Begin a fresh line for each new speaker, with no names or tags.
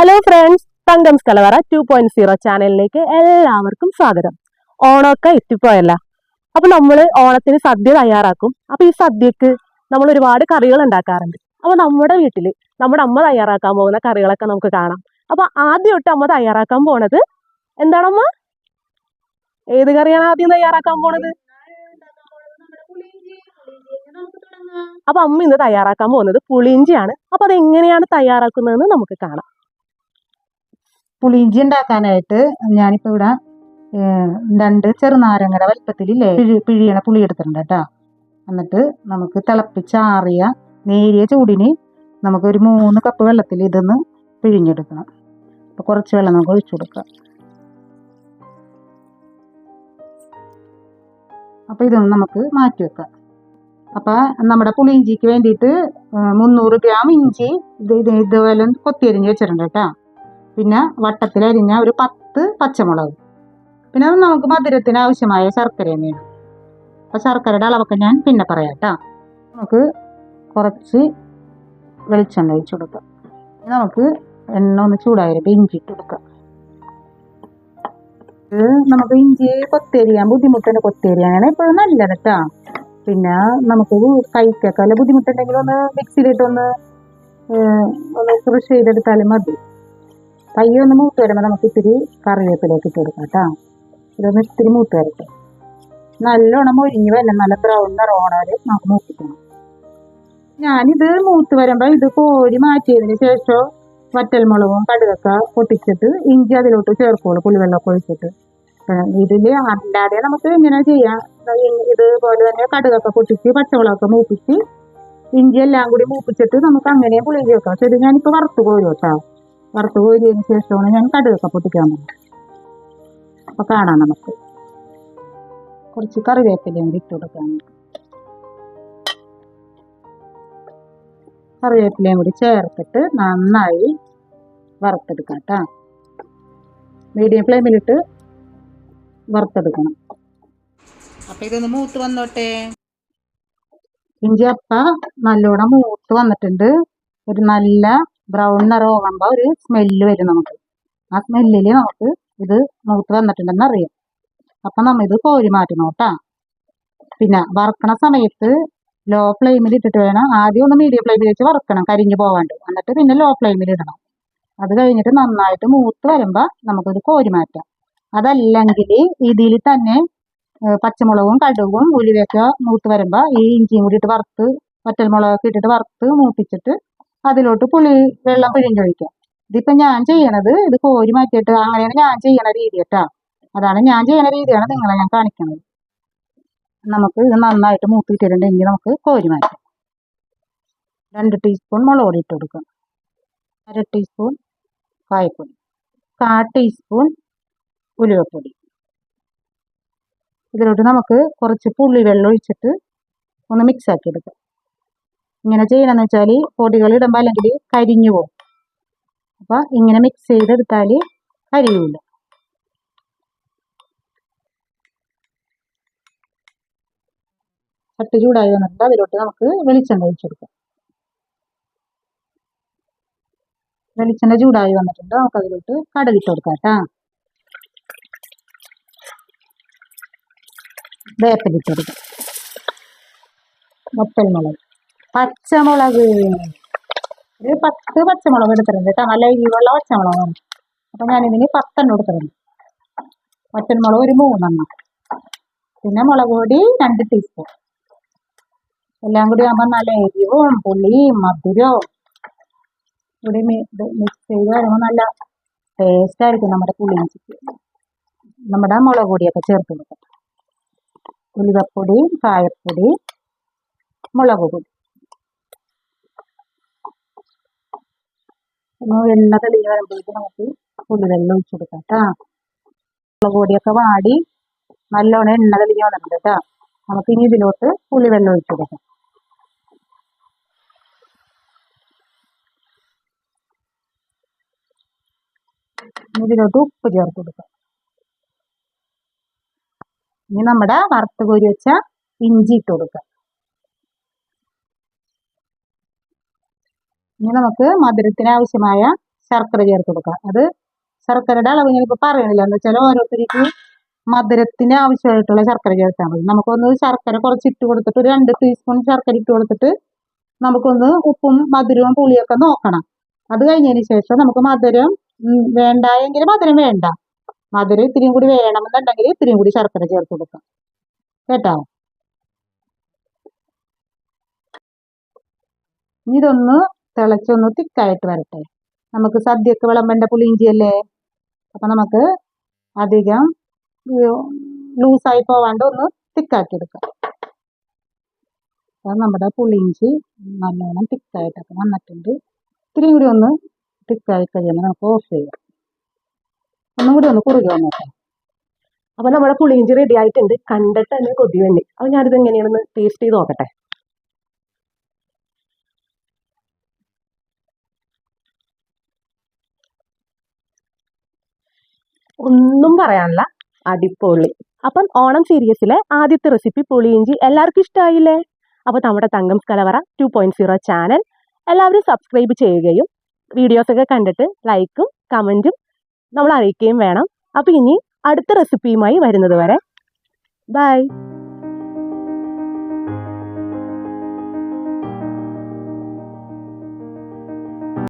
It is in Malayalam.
ഹലോ ഫ്രണ്ട്സ് തങ്കംസ് കലവറ ടു പോയിന്റ് സീറോ ചാനലിലേക്ക് എല്ലാവർക്കും സ്വാഗതം. ഓണമൊക്കെ എത്തിപ്പോയല്ല. അപ്പൊ നമ്മൾ ഓണത്തിന് സദ്യ തയ്യാറാക്കും. അപ്പൊ ഈ സദ്യക്ക് നമ്മൾ ഒരുപാട് കറികൾ ഉണ്ടാക്കാറുണ്ട്. അപ്പൊ നമ്മുടെ വീട്ടിൽ നമ്മുടെ അമ്മ തയ്യാറാക്കാൻ പോകുന്ന കറികളൊക്കെ നമുക്ക് കാണാം. അപ്പൊ ആദ്യമായിട്ട് അമ്മ തയ്യാറാക്കാൻ പോണത് എന്താണമ്മ? ഏത് കറിയാണ് ആദ്യം തയ്യാറാക്കാൻ പോണത്? അപ്പൊ അമ്മ ഇന്ന് തയ്യാറാക്കാൻ പോകുന്നത് പുളിയിഞ്ചിയാണ്. അപ്പൊ അത് എങ്ങനെയാണ് തയ്യാറാക്കുന്നതെന്ന് നമുക്ക് കാണാം.
പുളിയിഞ്ചി ഉണ്ടാക്കാനായിട്ട് ഞാനിപ്പോൾ ഇവിടെ രണ്ട് ചെറുനാരങ്ങയുടെ വലിപ്പത്തിലില്ലേ പിഴി പിഴിയണ പുളി എടുത്തിട്ടുണ്ട് കേട്ടോ. എന്നിട്ട് നമുക്ക് തിളപ്പിച്ചാറിയ നേരിയ ചൂടിന് നമുക്കൊരു മൂന്ന് കപ്പ് വെള്ളത്തിൽ ഇതൊന്ന് പിഴിഞ്ഞെടുക്കണം. അപ്പോൾ കുറച്ച് വെള്ളം നമുക്ക് ഒഴിച്ചു കൊടുക്കാം. അപ്പോൾ ഇതൊന്ന് നമുക്ക് മാറ്റി വെക്കാം. അപ്പോൾ നമ്മുടെ പുളിയിഞ്ചിക്ക് വേണ്ടിയിട്ട് മുന്നൂറ് ഗ്രാം ഇഞ്ചി ഇത് ഇതുപോലെ കൊത്തിയരിഞ്ഞ് വെച്ചിട്ടുണ്ട് കേട്ടോ. പിന്നെ വട്ടത്തിലരിഞ്ഞ ഒരു പത്ത് പച്ചമുളക്. പിന്നെ അത് നമുക്ക് മധുരത്തിന് ആവശ്യമായ ശർക്കരയും വേണം അപ്പോൾ ശർക്കരയുടെ അളവൊക്കെ ഞാൻ പിന്നെ പറയാം കേട്ടോ നമുക്ക് കുറച്ച് വെളിച്ചെണ്ണ ഒഴിച്ചു കൊടുക്കാം. നമുക്ക് എണ്ണ ഒന്ന് ചൂടായിട്ട് ഇഞ്ചി ഇട്ട് കൊടുക്കാം. നമുക്ക് ഇഞ്ചി കൊത്തേരിയാൻ ബുദ്ധിമുട്ടുണ്ട് കൊത്തേരിയാണ് എപ്പോഴും നല്ലത് കേട്ടോ പിന്നെ നമുക്ക് കഴിക്കൊക്കെ അല്ല ബുദ്ധിമുട്ടുണ്ടെങ്കിൽ ഒന്ന് മിക്സിയിലിട്ടൊന്ന് ഒന്ന് കൃഷി ചെയ്തെടുത്താലും മതി. ഒന്ന് മൂത്ത് വരുമ്പോൾ നമുക്ക് ഇത്തിരി കറിവേപ്പിലേക്ക് ഇട്ട് കൊടുക്കാം കേട്ടോ. ഇതൊന്ന് ഇത്തിരി മൂത്ത് വരട്ടെ. നല്ലോണം മൊരിഞ്ഞ് വരണം. നല്ല ബ്രൗൺ നിറോണ വരെ നമുക്ക് മൂപ്പിക്കണം. ഞാനിത് മൂത്ത് വരുമ്പോൾ ഇത് കോരി മാറ്റിയതിന് ശേഷം വറ്റൽമുളകും കടുകൊക്കെ പൊട്ടിച്ചിട്ട് ഇഞ്ചി അതിലോട്ട് ചേർക്കുള്ളൂ പുളിവെള്ളമൊക്കെ ഒഴിച്ചിട്ട്. ഇതിൽ അല്ലാതെ നമുക്ക് ഇങ്ങനെ ചെയ്യാം. ഇതുപോലെ തന്നെ കടുകൊക്കെ പൊട്ടിച്ച് പച്ചമുളകൊക്കെ മൂപ്പിച്ച് ഇഞ്ചി എല്ലാം കൂടി മൂപ്പിച്ചിട്ട് നമുക്ക് അങ്ങനെ പുളിയിൽ വെക്കാം പക്ഷെ ഇത് ഞാനിപ്പോൾ വറുത്ത് കോരും കേട്ടോ. വറുത്ത് കോരിയതിന് ശേഷമാണ് ഞാൻ കടുകൊക്കെ പൊട്ടിക്കാൻ പോകുന്നത്. അപ്പൊ കാണാം നമുക്ക്. കുറച്ച് കറിവേപ്പിലയും ഇട്ട് കൊടുക്കാം. കറിവേപ്പിലയും കൂടി ചേർത്തിട്ട് നന്നായി വറുത്തെടുക്കാം കേട്ടോ. മീഡിയം ഫ്ലെയിമിലിട്ട് വറുത്തെടുക്കണം. അപ്പൊ ഇതൊന്ന് മൂത്ത് വന്നോട്ടെ. ഇഞ്ചി അപ്പ നല്ലോണം മൂത്ത് വന്നിട്ടുണ്ട്. ഒരു നല്ല ബ്രൗൺ നിറമാകുമ്പോൾ ഒരു സ്മെല്ല് വരും നമുക്ക്. ആ സ്മെല്ലിൽ നമുക്ക് ഇത് മൂത്ത് വന്നിട്ടുണ്ടെന്ന് അറിയാം. അപ്പം നമ്മ ഇത് കോരി മാറ്റണം കേട്ടാ. പിന്നെ വറുക്കണ സമയത്ത് ലോ ഫ്ലെയിമിൽ ഇട്ടിട്ട് വേണം. ആദ്യം ഒന്ന് മീഡിയം ഫ്ലെയിമിൽ വെച്ച് വറുക്കണം കരിഞ്ഞു പോകാണ്ട് എന്നിട്ട് പിന്നെ ലോ ഫ്ലെയിമിൽ ഇടണം. അത് കഴിഞ്ഞിട്ട് നന്നായിട്ട് മൂത്ത് വരുമ്പോൾ നമുക്കിത് കോരി മാറ്റാം. അതല്ലെങ്കിൽ ഇതിൽ തന്നെ പച്ചമുളകും കടുകും ഉലുവയൊക്കെ മൂത്ത് വരുമ്പോൾ ഈ ഇഞ്ചിയും കൂടി ഇട്ട് വറുത്ത് വറ്റൽമുളകൊക്കെ ഇട്ടിട്ട് വറുത്ത് മൂപ്പിച്ചിട്ട് അതിലോട്ട് പുളി വെള്ളം പിഴിഞ്ഞൊഴിക്കാം ഇതിപ്പോ ഞാൻ ചെയ്യണത് ഇത് കോരി മാറ്റിയിട്ട് അങ്ങനെയാണ് ഞാൻ ചെയ്യണ രീതി കേട്ടാ. അതാണ് ഞാൻ ചെയ്യണ രീതിയാണ് നിങ്ങളെ ഞാൻ കാണിക്കുന്നത് നമുക്ക് ഇത് നന്നായിട്ട് മൂത്തിട്ടിട്ടുണ്ടെങ്കിൽ നമുക്ക് കോരി മാറ്റാം. രണ്ട് ടീസ്പൂൺ മുളക് പൊടി ഇട്ട് കൊടുക്കാം. അര ടീസ്പൂൺ കായപ്പൊടി. കാ ടീസ്പൂൺ ഉലുവപ്പൊടി. ഇതിലോട്ട് നമുക്ക് കുറച്ച് പുളി വെള്ളം ഒഴിച്ചിട്ട് ഒന്ന് മിക്സ് ആക്കി എടുക്കാം. ഇങ്ങനെ ചെയ്യണമെന്ന് വെച്ചാൽ പൊടികൾ ഇടുമ്പോൾ അല്ലെങ്കിൽ കരിഞ്ഞു പോകും. അപ്പോൾ ഇങ്ങനെ മിക്സ് ചെയ്തെടുത്താൽ കരിയൂല ചട്ടി ചൂടായി വന്നിട്ട് അതിലോട്ട് നമുക്ക് വെളിച്ചെണ്ണ ഒഴിച്ചെടുക്കാം വെളിച്ചെണ്ണ ചൂടായി വന്നിട്ടുണ്ട്. നമുക്ക് അതിലോട്ട് കടുകിട്ട് കൊടുക്കാം കേട്ടാ. വേപ്പിലിട്ട് കൊടുക്കാം. മുട്ടൽമുളക് പച്ചമുളക്. ഒരു പത്ത് പച്ചമുളക് എടുത്തിട്ടുണ്ട് കേട്ടോ. നല്ല എരിവുള്ള പച്ചമുളകാണ്. അപ്പം ഞാനിതിന് പത്തെണ്ണം എടുത്തിട്ടുണ്ട്. പച്ചമുളക് ഒരു മൂന്നെണ്ണം. പിന്നെ മുളക് പൊടി രണ്ട് ടീസ്പൂൺ എല്ലാം കൂടി ആകുമ്പോൾ നല്ല എരിവും പുളിയും മധുരവും കൂടി മിക്സ് ചെയ്ത് വരുമ്പോൾ നല്ല ടേസ്റ്റ് ആയിരിക്കും നമ്മുടെ പുളിയിഞ്ചിക്ക് നമ്മുടെ മുളക് പൊടിയൊക്കെ ചേർത്ത് കൊടുക്കാം. ഉലുവപ്പൊടി കായപ്പൊടി മുളക് പൊടി ഒന്ന് എണ്ണ തെളിഞ്ഞ് വരുമ്പോഴേക്കും നമുക്ക് പുളിവെള്ളം ഒഴിച്ചു കൊടുക്കാം കേട്ടോ മുളക് പൊടിയൊക്കെ വാടി നല്ലോണം എണ്ണ തെളിഞ്ഞ് വന്നിട്ടുണ്ട് കേട്ടോ നമുക്ക് ഇനി ഇതിലോട്ട് പുളിവെള്ളം ഒഴിച്ചു കൊടുക്കാം. ഇതിലോട്ട് ഉപ്പ് ചേർത്ത് കൊടുക്കാം. ഇനി നമ്മുടെ വറുത്ത് കോരി വെച്ച ഇഞ്ചി ഇട്ട് കൊടുക്കാം. ഇനി നമുക്ക് മധുരത്തിന് ആവശ്യമായ ശർക്കര ചേർത്ത് കൊടുക്കാം. അത് ശർക്കരയുടെ അളവ് ഞാനിപ്പോൾ പറയണില്ല എന്ന് വെച്ചാൽ ഓരോരുത്തർക്ക് മധുരത്തിന് ആവശ്യമായിട്ടുള്ള ശർക്കര ചേർത്താൽ മതി. നമുക്കൊന്ന് ശർക്കര കുറച്ച് ഇട്ട് കൊടുത്തിട്ട് ഒരു രണ്ട് ടീസ്പൂൺ ശർക്കര ഇട്ട് കൊടുത്തിട്ട് നമുക്കൊന്ന് ഉപ്പും മധുരവും പുളിയൊക്കെ നോക്കണം. അത് കഴിഞ്ഞതിന് ശേഷം നമുക്ക് മധുരം വേണ്ട എങ്കിൽ മധുരം വേണ്ട. മധുരം ഇത്തിരിയും കൂടി വേണമെന്നുണ്ടെങ്കിൽ ഇത്തിരിയും കൂടി ശർക്കര ചേർത്ത് കൊടുക്കാം. കേട്ടോ? ഇതൊന്ന് തിളച്ചൊന്ന് തിക്കായിട്ട് വരട്ടെ. നമുക്ക് സദ്യക്ക് വിളമ്പേണ്ട പുളിയിഞ്ചിയല്ലേ അപ്പൊ നമുക്ക് അധികം ലൂസായി പോവാണ്ട് ഒന്ന് തിക്കാക്കി എടുക്കാം അപ്പൊ നമ്മുടെ പുളിയിഞ്ചി നല്ലോണം തിക്കായിട്ടൊക്കെ വന്നിട്ടുണ്ട്. ഇത്തിരി കൂടി ഒന്ന് തിക്കായി കഴിയുമ്പോൾ നമുക്ക് ഓഫ് ചെയ്യാം. ഒന്നും കൂടി ഒന്ന് കുറുകി വന്നോട്ടെ
അപ്പൊ നമ്മുടെ പുളിയിഞ്ചി റെഡി ആയിട്ടുണ്ട്. കണ്ടിട്ട് തന്നെ കൊതി വേണ്ടി അപ്പൊ ഞാനിത് എങ്ങനെയാണെന്ന് ടേസ്റ്റ് ചെയ്ത് നോക്കട്ടെ. ഒന്നും പറയാനില്ല. അടിപൊളി. അപ്പം ഓണം സീരീസിലെ ആദ്യത്തെ റെസിപ്പി പുളിയിഞ്ചി എല്ലാവർക്കും ഇഷ്ടമായില്ലേ അപ്പോൾ നമ്മുടെ Thankam Kalavara two point zero channel എല്ലാവരും സബ്സ്ക്രൈബ് ചെയ്യുകയും വീഡിയോസൊക്കെ കണ്ടിട്ട് ലൈക്കും കമന്റും നമ്മൾ അറിയിക്കുകയും വേണം. അപ്പോൾ ഇനി അടുത്ത റെസിപ്പിയുമായി വരുന്നത് വരെ. ബൈ.